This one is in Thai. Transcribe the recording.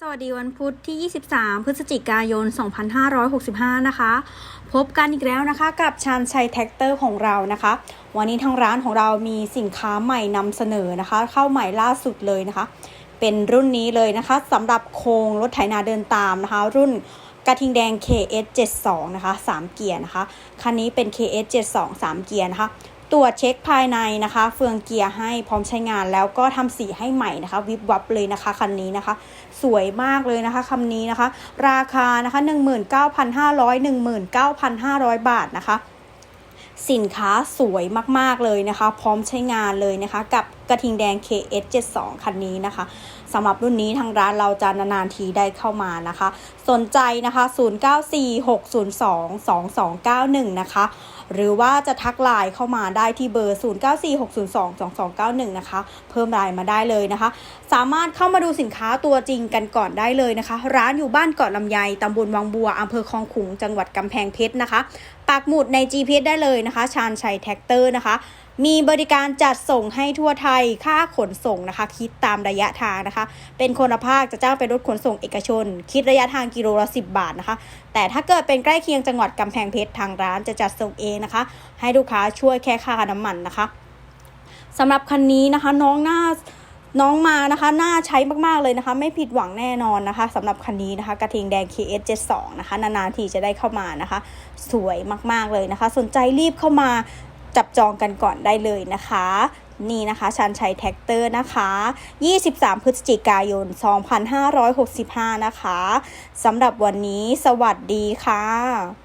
สวัสดีวันพุธที่ 23 พฤศจิกายน 2565 นะคะ พบกันอีกแล้วนะคะกับชานชัยแท็กเตอร์ของเรานะคะ วันนี้ทางร้านของเรามีสินค้าใหม่นำเสนอนะคะ เข้าใหม่ล่าสุดเลยนะคะ เป็นรุ่นนี้เลยนะคะสำหรับโครงรถไถนาเดินตามนะคะ รุ่นกระทิงแดง KS72 นะคะ 3 เกียร์นะคะ คันนี้เป็น KS72 3 เกียร์นะคะ ตรวจเช็คภายในนะคะ เฟืองเกียร์ให้พร้อมใช้งานแล้วก็ทำสีให้ใหม่นะคะ วิบวับเลยนะคะคันนี้นะคะ สวยมากเลยนะคะคันี้นะคะ ราคานะคะ 19,500 19,500 บาทนะคะ สินค้าสวยมากๆเลยนะคะ พร้อมใช้งานเลยนะคะกับ ระทิงแดง KS72 คันนี้นะคะสำหรับรุ่นนี้ทางร้านเราจะนานๆทีได้เข้ามานะคะ สนใจนะคะ 0946022291 นะคะ หรือว่าจะทักไลน์เข้ามาได้ที่เบอร์ 0946022291 นะคะ เพิ่มไลน์มาได้เลยนะคะ สามารถเข้ามาดูสินค้าตัวจริงกันก่อนได้เลยนะคะ ร้านอยู่บ้านเกาะลำไยตำบลวังบัวอำเภอคลองขุงจังหวัดกำแพงเพชรนะคะปักหมุดใน GPS ได้เลยนะคะ ชาญชัยแท็กเตอร์นะคะมีบริการจัดส่งให้ทั่วไทยค่าขนส่งนะคะ คิดตามระยะทางนะคะ เป็นคนละภาคจะจ้างเป็นรถขนส่งเอกชน คิดระยะทางกิโลละ10 บาทนะคะ แต่ถ้าเกิดเป็นใกล้เคียงจังหวัดกำแพงเพชรทางร้านจะจัดส่งเองนะคะ ให้ลูกค้าช่วยแค่ค่าน้ำมันนะคะสำหรับคันนี้นะคะน้องหน้าน้องมานะคะน่าใช้มาก ๆ เลยนะคะ ไม่ผิดหวังแน่นอนนะคะสำหรับคันนี้นะคะกระทิงแดง KS72 นะคะ นาน ๆ ทีจะได้เข้ามานะคะ สวยมาก ๆ เลยนะคะ สนใจรีบเข้ามา จับจองกันก่อนได้เลยนะคะนี่นะคะชันชัยแท็กเตอร์นะคะ 23 พฤศจิกายน 2565 นะคะสำหรับวันนี้สวัสดีค่ะ